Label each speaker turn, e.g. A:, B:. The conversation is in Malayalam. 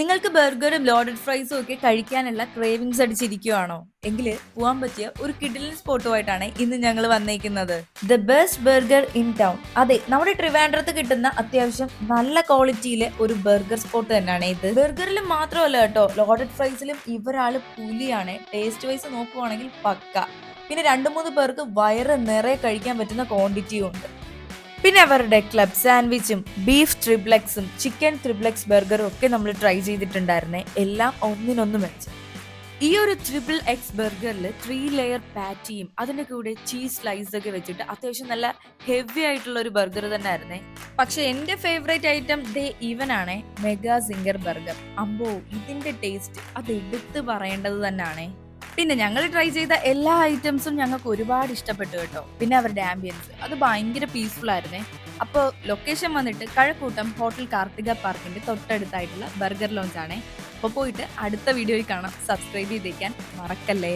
A: നിങ്ങൾക്ക് ബർഗറും ലോഡഡ് ഫ്രൈസും ഒക്കെ കഴിക്കാനുള്ള ക്രേവിങ്സ് അടിച്ചിരിക്കുവാണോ? എങ്കിൽ പോവാൻ പറ്റിയ ഒരു കിഡിലൻ സ്പോട്ടുമായിട്ടാണ് ഇന്ന് ഞങ്ങൾ വന്നേക്കുന്നത്. The best burger in town അതെ നമ്മുടെ ട്രിവാൻഡ്രത്ത് കിട്ടുന്ന അത്യാവശ്യം നല്ല ക്വാളിറ്റിയിലെ ഒരു ബർഗർ സ്പോട്ട് തന്നെയാണ് ഇത്. ബർഗറിലും മാത്രമല്ല കേട്ടോ ലോഡഡ് ഫ്രൈസിലും ഇവരാൾ പുലിയാണ്. ടേസ്റ്റ് വൈസ് നോക്കുവാണെങ്കിൽ പക്ക. പിന്നെ രണ്ടു മൂന്ന് പേർക്ക് വയറ് നിറയെ കഴിക്കാൻ പറ്റുന്ന ക്വാണ്ടിറ്റിയും ഉണ്ട്. പിന്നെ അവരുടെ ക്ലബ് സാൻഡ്വിച്ചും ബീഫ് ട്രിപ്ലെക്സും ചിക്കൻ ട്രിപ്ലെക്സ് ബർഗറും ഒക്കെ നമ്മൾ ട്രൈ ചെയ്തിട്ടുണ്ടായിരുന്നേ. എല്ലാം ഒന്നിനൊന്ന് മെച്ചം ഈ ഒരു ട്രിപ്പിൾ എക്സ് ബർഗറിൽ ത്രീ ലെയർ പാറ്റിയും അതിന്റെ കൂടെ ചീസ് സ്ലൈസ് ഒക്കെ വെച്ചിട്ട് അത്യാവശ്യം നല്ല ഹെവി ആയിട്ടുള്ള ഒരു ബർഗർ തന്നെ ആയിരുന്നേ പക്ഷെ എന്റെ ഫേവറേറ്റ് ഐറ്റം ദേ ഈവൻ മെഗാ സിംഗർ ബർഗർ അമ്പോ ഇതിന്റെ ടേസ്റ്റ് അത് എടുത്ത് പറയേണ്ടത് തന്നെയാണേ പിന്നെ ഞങ്ങൾ ട്രൈ ചെയ്ത എല്ലാ ഐറ്റംസും ഞങ്ങൾക്ക് ഒരുപാട് ഇഷ്ടപ്പെട്ടു കേട്ടോ. പിന്നെ അവരുടെ ആംബിയൻസ് അത് ഭയങ്കര പീസ്ഫുൾ ആയിരുന്നേ. അപ്പോൾ ലൊക്കേഷൻ വന്നിട്ട് കഴക്കൂട്ടം ഹോട്ടൽ കാർത്തിക പാർക്കിന്റെ തൊട്ടടുത്തായിട്ടുള്ള ബർഗർ ലോഞ്ച് ആണേ. അപ്പോൾ പോയിട്ട് അടുത്ത വീഡിയോയിൽ കാണാം. സബ്സ്ക്രൈബ് ചെയ്തേക്കാൻ മറക്കല്ലേ?